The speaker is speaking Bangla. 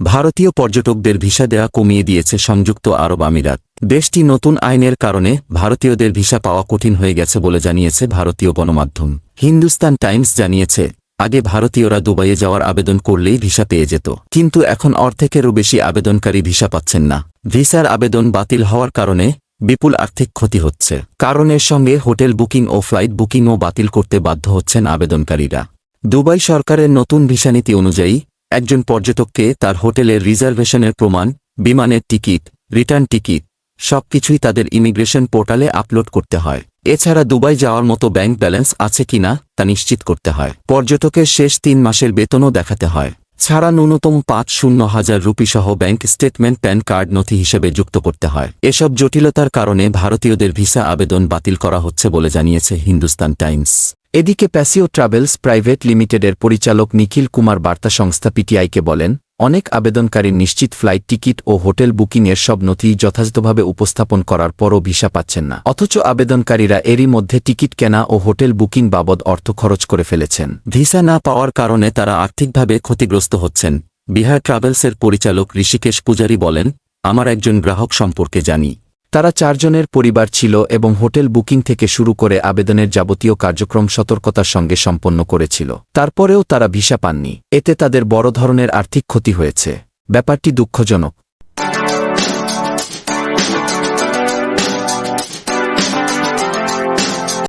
ভারতীয় পর্যটকদের ভিসা দেয়া কমিয়ে দিয়েছে সংযুক্ত আরব আমিরাত। দেশটি নতুন আইনের কারণে ভারতীয়দের ভিসা পাওয়া কঠিন হয়ে গেছে বলে জানিয়েছে ভারতীয় গণমাধ্যম। হিন্দুস্তান টাইমস জানিয়েছে, আগে ভারতীয়রা দুবাইয়ে যাওয়ার আবেদন করলেই ভিসা পেয়ে যেত, কিন্তু এখন অর্ধেকেরও বেশি আবেদনকারী ভিসা পাচ্ছেন না। ভিসার আবেদন বাতিল হওয়ার কারণে বিপুল আর্থিক ক্ষতি হচ্ছে। কারণের সঙ্গে হোটেল বুকিং ও ফ্লাইট বুকিংও বাতিল করতে বাধ্য হচ্ছেন আবেদনকারীরা। দুবাই সরকারের নতুন ভিসা নীতি অনুযায়ী একজন পর্যটককে তার হোটেলের রিজার্ভেশনের প্রমাণ, বিমানের টিকিট, রিটার্ন টিকিট, সবকিছুই তাদের ইমিগ্রেশন পোর্টালে আপলোড করতে হয়। এছাড়া দুবাই যাওয়ার মতো ব্যাংক ব্যালেন্স আছে কিনা তা নিশ্চিত করতে হয়। পর্যটকের শেষ তিন মাসের বেতনও দেখাতে হয়। ছাড়া ন্যূনতম পাঁচ শূন্য হাজার রুপি সহ ব্যাংক স্টেটমেন্ট প্যান কার্ড নথি হিসেবে যুক্ত করতে হয়। এসব জটিলতার কারণে ভারতীয়দের ভিসা আবেদন বাতিল করা হচ্ছে বলে জানিয়েছে হিন্দুস্তান টাইমস। এদিকে প্যাসিও ট্রাভেলস প্রাইভেট লিমিটেডের পরিচালক নিখিল কুমার বার্তা সংস্থা পিটিআইকে বলেন, অনেক আবেদনকারীর নিশ্চিত ফ্লাইট টিকিট ও হোটেল বুকিংয়ের সব নথি যথাযথভাবে উপস্থাপন করার পরও ভিসা পাচ্ছেন না। অথচ আবেদনকারীরা এরই মধ্যে টিকিট কেনা ও হোটেল বুকিং বাবদ অর্থ খরচ করে ফেলেছেন। ভিসা না পাওয়ার কারণে তারা আর্থিকভাবে ক্ষতিগ্রস্ত হচ্ছেন, বিহার ট্রাভেলসের পরিচালক ঋষিকেশ পূজারী বলেন, আমার একজন গ্রাহক সম্পর্কে জানি। তারা চারজনের পরিবার ছিল এবং হোটেল বুকিং থেকে শুরু করে আবেদনের যাবতীয় কার্যক্রম সতর্কতার সঙ্গে সম্পন্ন করেছিল। তারপরেও তারা ভিসা পাননি। এতে তাদের বড় ধরনের আর্থিক ক্ষতি হয়েছে। ব্যাপারটি দুঃখজনক।